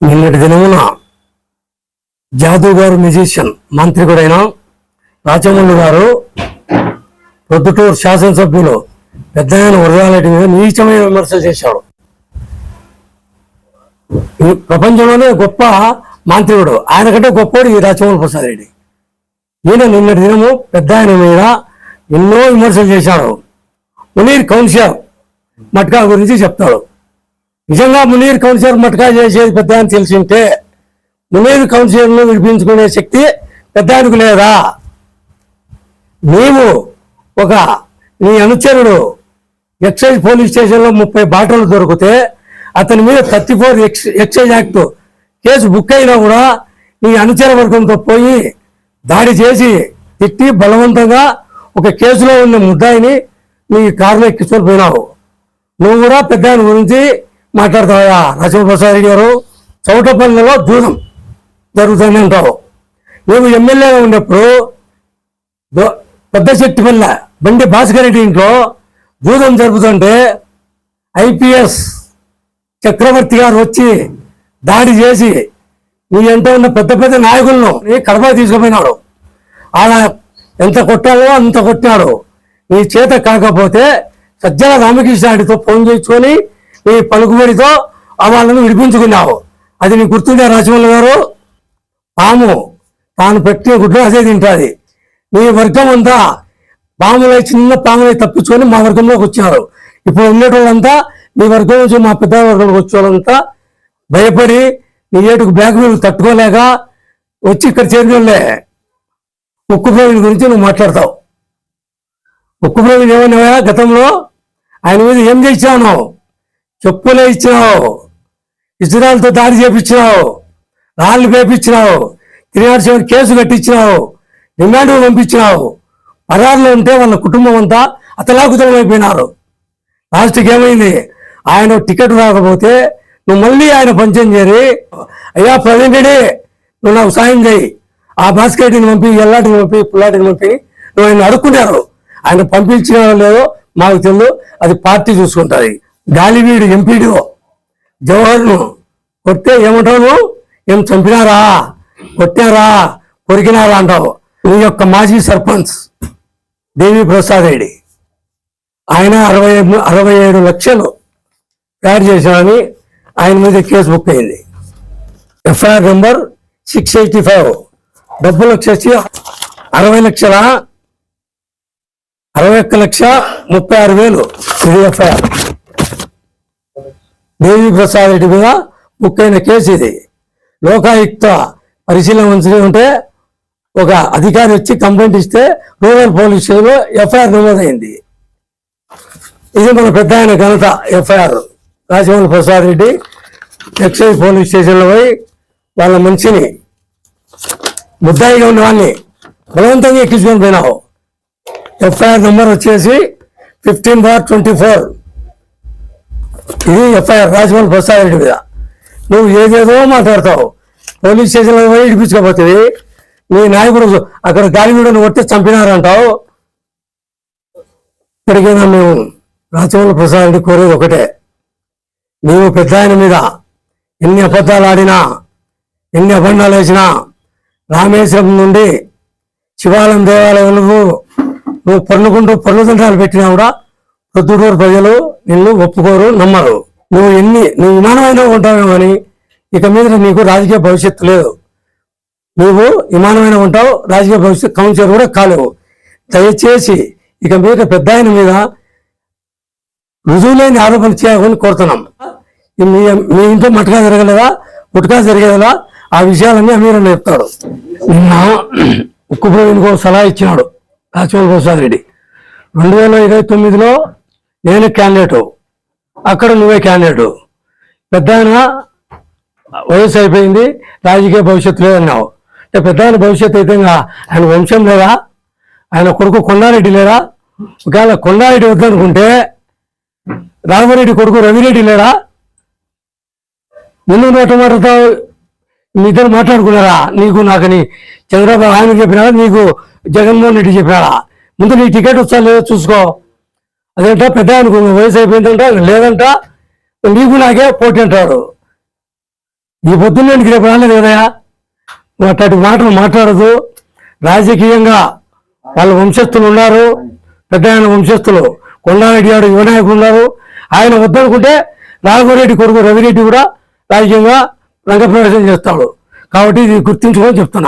నిన్నటి దినమున జాదవ్ గారు మ్యూజిషియన్ మంత్రికుడైన రాచమల్లు గారు ప్రొద్దుటూరు శాసనసభ్యులు పెద్ద ఆయన వరదాలటి మీద నీచమైన విమర్శలు చేశాడు ప్రపంచంలోనే గొప్ప మాంత్రికుడు. ఆయన కంటే గొప్పవాడు ఈ రాచమల్లి ప్రసాద్ రెడ్డి. ఈయన నిన్నటి దినము పెద్ద ఆయన మీద ఎన్నో విమర్శలు చేశాడు. మునీర్ కౌన్సిలర్ మట్కా గురించి చెప్తాడు. నిజంగా మునీర్ కౌన్సిలర్ మట్కా చేసేది పెద్ద అని తెలిసి ఉంటే మునీర్ కౌన్సిలర్ను విడిపించుకునే శక్తి పెద్ద ఆయనకు లేదా? నీవు ఒక నీ అనుచరుడు ఎక్సైజ్ పోలీస్ స్టేషన్లో ముప్పై బాటలు దొరికితే అతని మీద thirty four ex excise act case book అయినా కూడా నీ అనుచర వర్గంతో పోయి దాడి చేసి తిట్టి బలవంతంగా ఒక కేసులో ఉన్న ముద్దాయిని నీ కారులో ఎక్కించుకొని పోయినావు. నువ్వు కూడా పెద్ద ఆయన గురించి మాట్లాడతావా నరసింహప్రసాద్ రెడ్డి గారు చౌటపల్లిలో దూరం జరుగుతుంది అంటారు మేము ఎమ్మెల్యేగా ఉన్నప్పుడు పెద్ద శక్తిపల్లె బండి భాస్కర్ రెడ్డి ఇంట్లో జూదం జరుపుతుంటే ఐపీఎస్ చక్రవర్తి గారు వచ్చి దాడి చేసి నీ ఎంతో ఉన్న పెద్ద పెద్ద నాయకులను కడప తీసుకుపోయినాడు. ఆడ ఎంత కొట్టాలో అంత కొట్టినాడు నీ చేత కాకపోతే సజ్జల రామకృష్ణాడితో ఫోన్ చేసుకొని ఈ పలుకుబడితో ఆ వాళ్ళను విడిపించుకున్నావు. అది నీ గుర్తుండే రాజమౌళి గారు? పాము తాను పెట్టిన గుడ్లు అదే తింటుంది. నీ వర్గం అంతా పాములై చిన్న పాములై తప్పించుకొని మా వర్గంలోకి వచ్చారు. ఇప్పుడు ఉండేటోళ్ళంతా నీ వర్గం నుంచి మా పెద్ద వర్గంలోకి వచ్చేవాళ్ళంతా భయపడి నీ ఏటుకు బ్యాగ్ మీద తట్టుకోలేక వచ్చి ఇక్కడ చేరినోళ్ళే. ఉక్కు ప్రవీణ్ గురించి నువ్వు మాట్లాడతావు. ఉక్కు ప్రవీణ్ ఏమన్నావా గతంలో? ఆయన మీద ఏం చేయించావు చెప్పులే ఇచ్చినావు. ఇజ్రాయల్తో దాడి చేపించినావు. రాళ్ళు పేపించినావు త్రినాడు కేసు కట్టించినావు. డిమాండ్ పంపించినావు. పరారులో ఉంటే వాళ్ళ కుటుంబం అంతా అతలాకుతలం అయిపోయినారు. లాస్ట్కి ఏమైంది? ఆయన టికెట్ రాకపోతే నువ్వు మళ్ళీ ఆయన పంచం చేరి అయ్యా ప్రవీణ్ నువ్వు నాకు సాయం చేయి. ఆ బాస్కెట్ని పంపి ఎల్లాటిని పంపి పుల్లాటిని పంపి. నువ్వు ఆయన అడుక్కున్నారు. ఆయన పంపించిన లేదో మాకు తెలియదు అది పార్టీ చూసుకుంటుంది. గాలివీడు ఎంపీడీఓ జవహర్ను కొట్టే ఏమంటావు ఏం చంపినారా? కొట్టారా? కొరికినారా అంటావు? నీ యొక్క మాజీ సర్పంచ్ దేవి ప్రసాద్ రెడ్డి. ఆయన అరవై అరవై ఏడు లక్షలు తయారు చేశామని ఆయన మీద కేసు బుక్ అయింది. FIR number six eighty five. డబ్బులు వచ్చేసి అరవై లక్షల? అరవై ఒక్క లక్ష ముప్పై ఆరు వేలు. ఇది ఎఫ్ఐఆర్. దేవి ప్రసాద్ రెడ్డి మీద బుక్ అయిన కేసు ఇది. లోకాయుక్త పరిశీలన ఉంచి ఉంటే ఒక అధికారి వచ్చి కంప్లైంట్ ఇస్తే రూరల్ పోలీస్ స్టేషన్లో ఎఫ్ఐఆర్ నమోదైంది. ఇది మన పెద్ద ఆయన ఘనత FIR. Rajamouli Prasad Reddy excise police స్టేషన్లో పోయి వాళ్ళ మనిషిని ముద్దాయిగా ఉన్న వాళ్ళని బలవంతంగా ఎక్కించుకొని పోయినావు. ఎఫ్ఐఆర్ నెంబర్ వచ్చేసి ఫిఫ్టీన్ బార్ ట్వంటీ ఫోర్. ఇది ఎఫ్ఐఆర్ రాజమౌళి ప్రసాద్ రెడ్డి మీద. నువ్వు ఏదేదో మాట్లాడతావు. పోలీస్ స్టేషన్లో పోయి ఇడిపించుకోపోతుంది నీ నాయకుడు అక్కడ గాలిగూడను కొట్టి చంపినారంటావు. ఇప్పటికైనా మేము రాజమౌళి ప్రసాద్ రెడ్డి కోరేది ఒకటే. నీవు పెద్ద ఆయన మీద ఎన్ని అబద్ధాలు ఆడినా ఎన్ని అబండాలు వేసినా రామేశ్వరం నుండి శివాలయం దేవాలయంలో నువ్వు పన్నుకుంటూ పన్ను పెట్టినా కూడా ప్రొద్దుటూరు ప్రజలు నిన్ను ఒప్పుకోరు నమ్మరు. నువ్వు ఎన్ని నువ్వు విమానమైనా ఉంటావేమో అని ఇక మీద నీకు రాజకీయ భవిష్యత్తు లేదు. నువ్వు విమానమైన ఉంటావు రాజకీయ భవిష్యత్ కౌన్సిలర్ కూడా కాలేవు. దయచేసి ఇక మీద పెద్ద ఆయన మీద రుజువులేని ఆరోపణలు చేయాలని కోరుతున్నాం. మీ మీ ఇంట్లో మటకా జరగలేదా? ముటకా జరిగేదా? ఆ విషయాలన్నీ మీరు నేర్పుతాడు నిన్న ఉక్కు ప్రవీణ్కు సలహా ఇచ్చినాడు. రాజమోహన్ ప్రసాద్ రెడ్డి. రెండు వేల ఇరవై తొమ్మిదిలో నేను క్యాండిడేటు అక్కడ నువ్వే క్యాండిడేటు పెద్ద ఆయన వయసు అయిపోయింది రాజకీయ భవిష్యత్తు లేదన్నావు అంటే పెద్ద ఆయన భవిష్యత్తు అయితే ఇంకా ఆయన వంశం లేదా? ఆయన కొడుకు కొండారెడ్డి లేదా? ఒకవేళ కొండారెడ్డి వద్దనుకుంటే రాఘవరెడ్డి కొడుకు రవిరెడ్డి లేడా నిన్ను నోట మాటతో మీ ఇద్దరు మాట్లాడుకున్నారా? నీకు నాకని చంద్రబాబు ఆయన చెప్పినారా నీకు జగన్మోహన్ రెడ్డి చెప్పినారా ముందు నీ టికెట్ వచ్చా లేదో చూసుకో. అదేంట పెద్ద అనుకున్న. వయసు అయిపోయిందంట లేదంట. నీకు నాకే పోటీ అంటాడు. ఈ పొద్దున్న నేను రేపు రాలేదు కదయా నువ్వు అట్లాంటి మాటలు మాట్లాడదు. రాజకీయంగా వాళ్ళ వంశస్థులు ఉన్నారు. పెద్ద ఆయన వంశస్థులు. కొండారెడ్డి గారు యువనాయకులు ఉన్నారు. ఆయన వద్దనుకుంటే రాఘవరెడ్డి కొడుకు రవిరెడ్డి కూడా రాజకీయంగా రంగప్రవేశం చేస్తాడు. కాబట్టి ఇది గుర్తించుకొని చెప్తున్నా.